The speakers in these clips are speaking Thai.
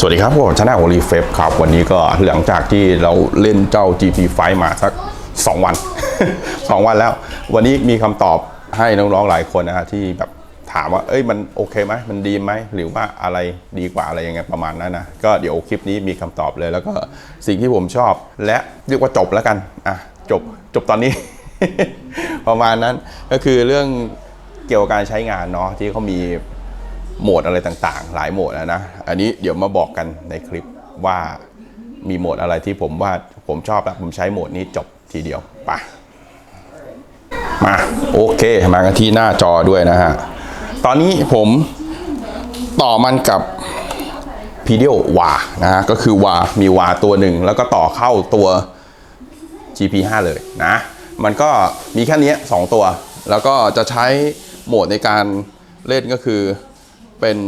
สวัสดีครับผมชนะโอลีเฟฟครับ วันนี้ก็หลังจากที่เราเล่นเจ้า GT ไฟมาสัก 2 วัน 2 วันแล้ว วันนี้มีคำตอบให้น้องๆหลายคนนะฮะที่แบบถามว่า เอ้ยมันโอเคไหมมันดีไหมหรือว่าอะไรดีกว่าอะไรยังไงประมาณนั้นนะก็เดี๋ยวคลิปนี้มีคำตอบเลย แล้วก็สิ่งที่ผมชอบ และเรียกว่าจบแล้วกันอะจบจบตอนนี้ ประมาณนั้นก็คือเรื่องเกี่ยวกับการใช้งานเนาะที่เขามี โหมดอะไรต่างๆ หลายโหมดนะนะ อันนี้เดี๋ยวมาบอกกันในคลิปว่ามีโหมดอะไรที่ผมว่าผมชอบแล้วผมใช้โหมดนี้จบทีเดียวปะมาโอเคมากันที่หน้าจอด้วยนะฮะ ตอนนี้ผมต่อมันกับ p d ววานะฮะก็คือวามีวาตัวหนึ่ง แล้วก็ต่อเข้าตัว GP5 เลยนะ มันก็มีแค่นี้2ตัว แล้วก็จะใช้โหมดในการเล่นก็คือ เป็น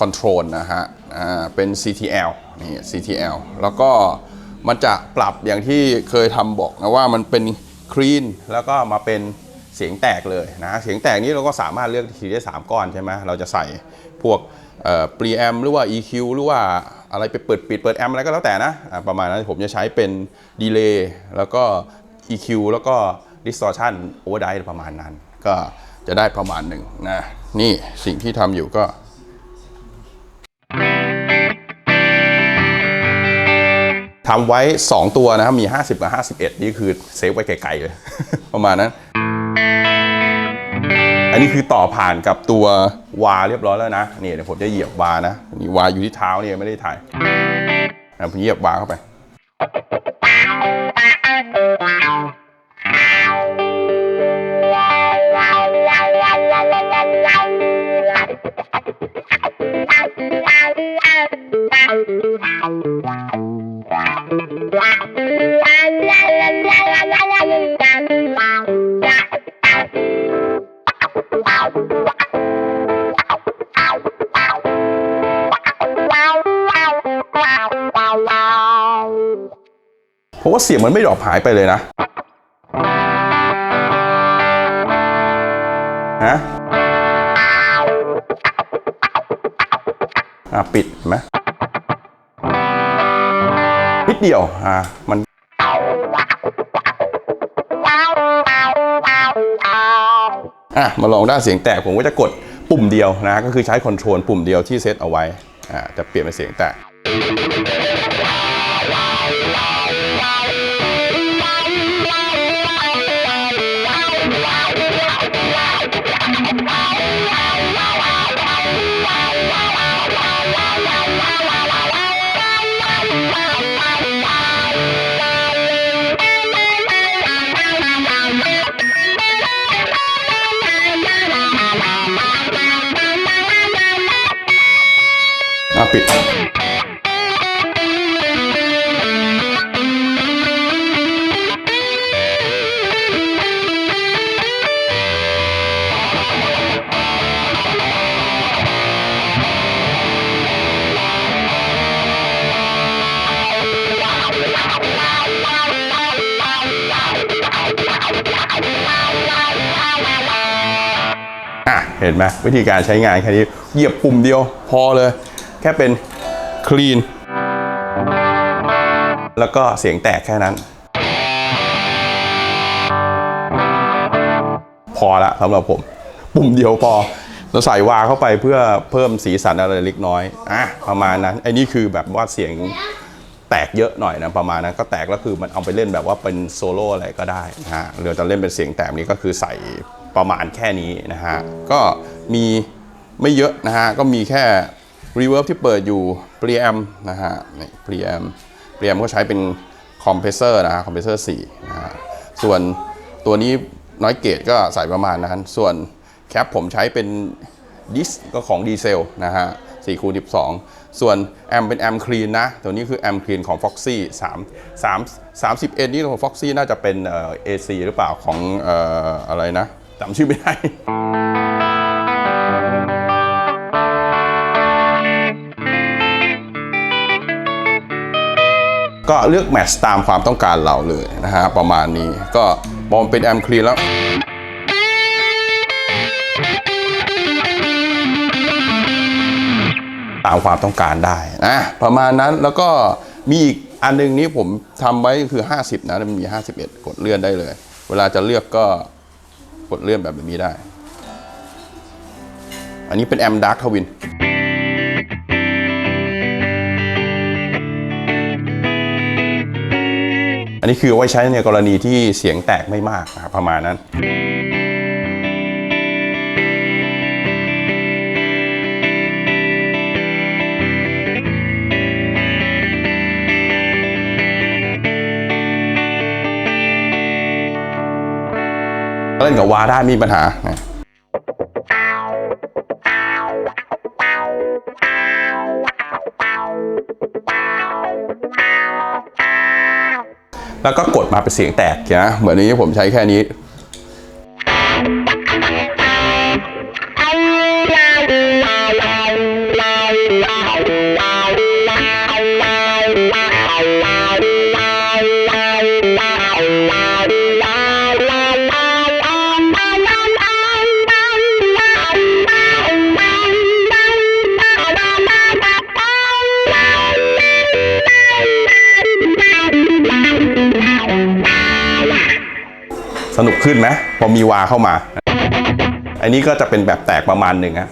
Control นะฮะอ่าเป็น CTL นี่ CTL แล้วก็มันจะปรับอย่างที่เคยทำบอกนะว่ามันเป็นคลีนแล้วก็มาเป็นเสียงแตกเลยนะเสียงแตกนี้เราก็สามารถเลือกทีได้ 3 ก้อนใช่ไหมเราจะใส่พวกเอ่อ preamp หรือว่า EQ หรือว่าอะไรไปเปิดปิดเปิดแอมอะไรก็แล้วแต่นะอ่าประมาณนั้นผมจะใช้เป็น delay แล้วก็ EQ แล้วก็ distortion overdrive ประมาณนั้น ก็จะได้ประมาณหนึ่งนะ นี่สิ่งที่ทำอยู่ก็ทำไว้ 2 ตัวนะครับ มี 50 กับ 51 นี่คือเซฟไว้ไกลๆเลย ประมาณนั้น อันนี้คือต่อผ่านกับตัววาเรียบร้อยแล้วนะ นี่เดี๋ยวผมจะเหยียบวานะนี่วาอยู่ที่เท้าเนี่ยไม่ได้ถ่ายนะผมเหยียบวาเข้าไป เพราะว่าเสียงมันไม่ดรอปหายไปเลยนะ ฮะ อะปิดไหมนิดเดียวอะมันอะมาลองด้านเสียงแตกผมก็จะกดปุ่มเดียวนะก็คือใช้คอนโทรลปุ่มเดียวที่เซตเอาไว้อ่าจะเปลี่ยนเป็นเสียงแตก ปิด อะ เห็นไหมวิธีการใช้งานแค่นี้เหยียบปุ่มเดียวพอเลย แค่เป็น clean แล้วก็เสียงแตกแค่นั้น พอละสำหรับผม ปุ่มเดียวพอเราใส่วาเข้าไปเพื่อเพิ่มสีสันอะไรเล็กน้อยอะประมาณนั้นไอ้นี่คือแบบว่าเสียงแตกเยอะหน่อยนะประมาณนั้นก็แตกแล้วคือมันเอาไปเล่นแบบว่าเป็นโซโล่อะไรก็ได้นะฮะหรือจะเล่นเป็นเสียงแตกนี้ก็คือใส่ประมาณแค่นี้นะฮะก็มีไม่เยอะนะฮะก็มีแค่ reverb ที่เปิดอยู่ preamp นะฮะนี่ preamp preamp ก็ใช้เป็นคอมเพรสเซอร์นะฮะคอมเพรสเซอร์4นะฮะส่วนตัวนี้น้อยเกตก็ใส่ประมาณนั้น ส่วนแคปผมใช้เป็นดิสก็ของดีเซลนะฮะ4คูณ12 ส่วนแอมเป็นแอมคลีนนะ ตัวนี้คือแอมคลีนของ Foxy 3 3 30 n นี่ของ Foxy น่าจะเป็นเอ่อ AC หรือเปล่าของเอ่ออะไรนะจำชื่อไม่ได้ ก็เลือกแมทช์ตามความต้องการเราเลยนะฮะประมาณนี้ก็บอมเป็นแอมคลีนแล้วตามความต้องการได้นะประมาณนั้นแล้วก็มีอีกอันหนึงนี้ผมทำไว้คือ 50 นะมันมี 51 กดเลื่อนได้เลย เวลาจะเลือกก็กดเลื่อนแบบนี้ได้ อันนี้เป็นแอมดาร์ t ทวิน อันนี้คือไว้ใช้ในกรณีที่เสียงแตกไม่มากนะครับประมาณนั้นเล่นกับวาได้มมีปัญหานะ แล้วก็กดมาเป็นเสียงแตกนะเหมือนนี้ผมใช้แค่นี้ ขึ้นไหมพอมีวาเข้ามา อันนี้ก็จะเป็นแบบแตกประมาณหนึ่งฮะ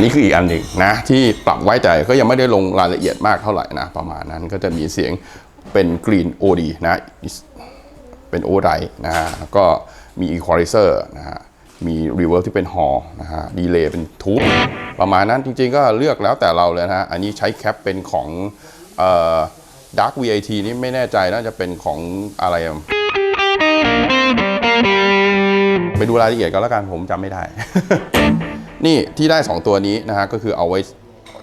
นนี้คืออีกอันหนึ่งนะที่ปรับไว้แต่ก็ยังไม่ได้ลงรายละเอียดมากเท่าไหร่นะ ประมาณนั้นก็จะมีเสียงเป็นกรีนโอดีนะเป็นโอไรนะฮะแล้วก็มีอีควอไลเซอร์นะฮะมีรีเวิร์ที่เป็นฮอลนะฮะดีเลย์เป็นทูบประมาณนั้นจริงๆก็เลือกแล้วแต่เราเลยนะฮะอันนี้ใช้แคปเป็นของเอ่อ Dark VIT นี่ไม่แน่ใจน่าจะเป็นของอะไรไปดูรายละเอียดกันแล้วกันผมจำไม่ได้ นี่ที่ได้ 2 ตัวนี้นะฮะก็คือเอาไว้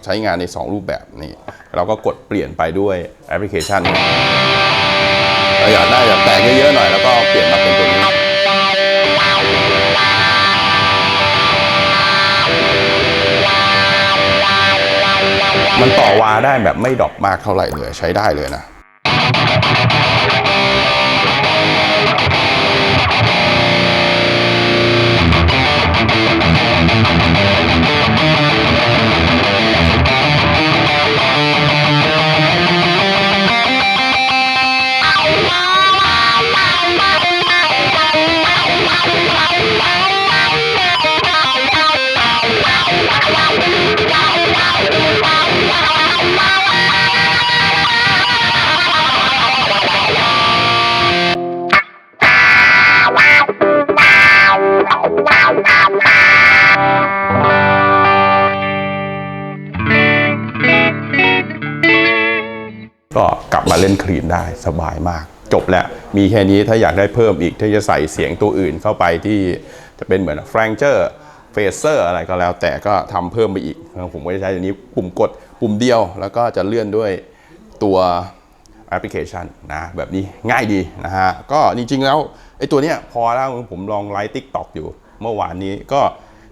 ใช้งานใน 2 รูปแบบนี่เราก็กดเปลี่ยนไปด้วยแอปพลิเคชันเราอยากได้แบบแตกเยอะๆหน่อยแล้วก็เปลี่ยนมาเป็นตัวนี้มันต่อวาได้แบบไม่ดรอปมากเท่าไหร่เลยใช้ได้เลยนะ ก็กลับมาเล่นคลีนได้สบายมาก จบแล้ว มีแค่นี้ถ้าอยากได้เพิ่มอีกถ้าจะใส่เสียงตัวอื่นเข้าไปที่จะเป็นเหมือนแฟรงเจอร์เฟเซอร์อะไรก็แล้ว แต่ก็ทำเพิ่มไปอีก ผมก็จะใช้อันนี้ปุ่มกดปุ่มเดียว แล้วก็จะเลื่อนด้วยตัวแอปพลิเคชันนะแบบนี้ง่ายดีนะฮะ ก็จริงๆแล้วไอ้ตัวเนี้ยพอแล้วผมลองไลฟ์ทิกตอกอยู่เมื่อวานนี้ก็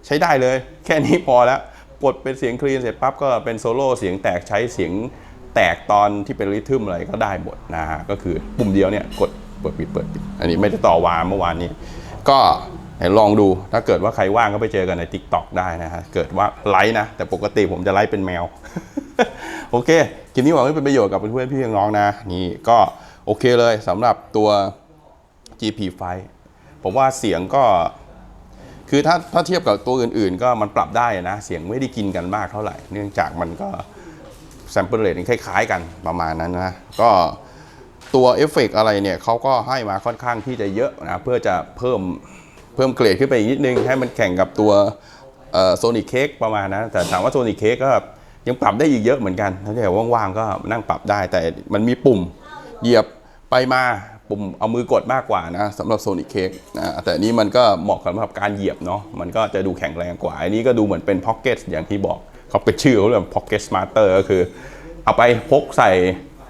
ใช้ได้เลย แค่นี้พอแล้วกดเป็นเสียงคลีนเสร็จปั๊บก็เป็นโซโล่เสียงแตกใช้เสียง แตกตอนที่เป็นริทึมอะไรก็ได้หมดนะฮะก็คือปุ่มเดียวเนี่ยกดเปิดปิดเปิดปิดอันนี้ไม่ได้ต่อวาเมื่อวานนี้ ก็ลองดูถ้าเกิดว่าใครว่างก็ไปเจอกันใน Tik t o อกได้นะฮะเกิดว่าไลฟ์นะ แต่ปกติผมจะไลฟ์เป็นแมว โอเคคลิปนี้หวังว่าเป็นประโยชน์กับเพื่อนๆพี่น้องนะ นี่ก็โอเคเลยสำหรับตัว GP ไฟผมว่าเสียงก็ คือถ้าถ้าเทียบกับตัวอื่นๆ ก็มันปรับได้นะ เสียงไม่ได้กินกันมากเท่าไหร่ เนื่องจากมันก็ แซมเปิลเรทคล้ายๆกันประมาณนั้นนะ ก็ตัวเอฟเฟกต์อะไรเนี่ยเขาก็ให้มาค่อนข้างที่จะเยอะนะ เพื่อจะเพิ่มเพิ่มเกรดขึ้นไปอีกนิดนึง ให้มันแข่งกับตัวโซนิคเค้กประมาณนั้นแต่ถามว่าโซนิคเค้กก็ยังปรับได้อีกเยอะเหมือนกัน ถ้าเกิดว่างๆ ก็นั่งปรับได้ แต่มันมีปุ่มเหยียบไปมาปุ่มเอามือกดมากกว่านะสำหรับ Sonic Cake นะแต่นี้มันก็เหมาะสำหรับการเหยียบเนาะมันก็จะดูแข็งแรงกว่า อันนี้ก็ดูเหมือนเป็น Pocket อย่างที่บอก เขาเป็นชื่อเขาเรียก Pocket Smarter ก็คือ เอาไปพกใส่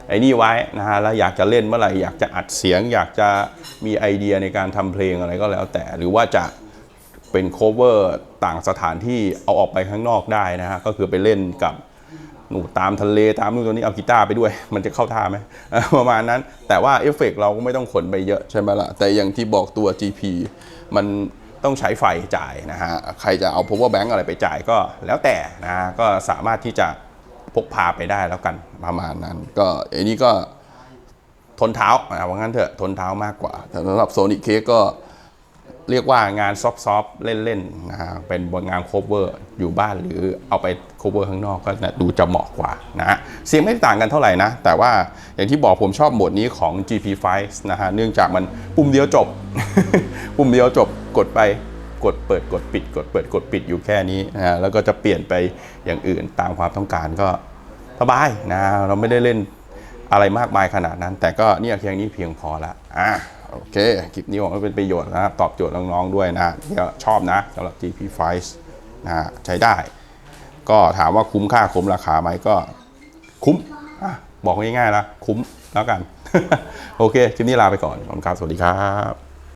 ไอ้นี่ไว้นะฮะแล้วอยากจะเล่นเมื่อไหร่อยากจะอัดเสียง อยากจะมีไอเดียในการทำเพลงอะไรก็แล้วแต่ หรือว่าจะเป็นโคเวอร์ต่างสถานที่เอาออกไปข้างนอกได้นะฮะก็คือไปเล่นกับหนูตามทะเลตามนู่นตัวนี้เอากีตาร์ไปด้วย มันจะเข้าท่าไหมประมาณนั้น แต่ว่าเอฟเฟกต์เราก็ไม่ต้องขนไปเยอะใช่ไหมล่ะแต่อย่างที่บอกตัว GP มัน ต้องใช้ไฟจ่ายนะฮะใครจะเอา power bank อะไรไปจ่ายก็แล้วแต่นะก็สามารถที่จะพกพาไปได้แล้วกันประมาณนั้น ก็อันนี้ก็ทนเท้าอะว่างั้นเถอะทนเท้ามากกว่าแต่สำหรับโซนิเคก็ เรียกว่างานซอฟต์ๆเล่นๆนะเป็นบนงานโคเวอร์อยู่บ้านหรือเอาไปโคเวอร์ข้างนอกก็นะดูจะเหมาะกว่านะเสียงไม่ต่างกันเท่าไหร่นะ แต่ว่าอย่างที่บอกผมชอบโหมดนี้ของ GP5 นะฮะเนื่องจากมันปุ่มเดียวจบ ปุ่มเดียวจบกดไปกดเปิดกดปิด กดเปิดกดปิดอยู่แค่นี้นะแล้วก็จะเปลี่ยนไปอย่างอื่นตามความต้องการก็สบายนะเราไม่ได้เล่นอะไรมากมายขนาดนั้น แต่ก็เนี่ยเพียงนี้เพียงพอละอะ โอเค คลิปนี้ผมว่าเป็นประโยชน์นะตอบโจทย์น้องๆด้วยนะที่ชอบนะสำหรับ GP5 นะฮะใช้ได้ ก็ถามว่าคุ้มค่าคุ้มราคาไหมก็ คุ้มอบอกง่ายๆละคุ้มแล้วกัน โอเค คลิปนี้ลาไปก่อนขอบคุณครับ สวัสดีครับ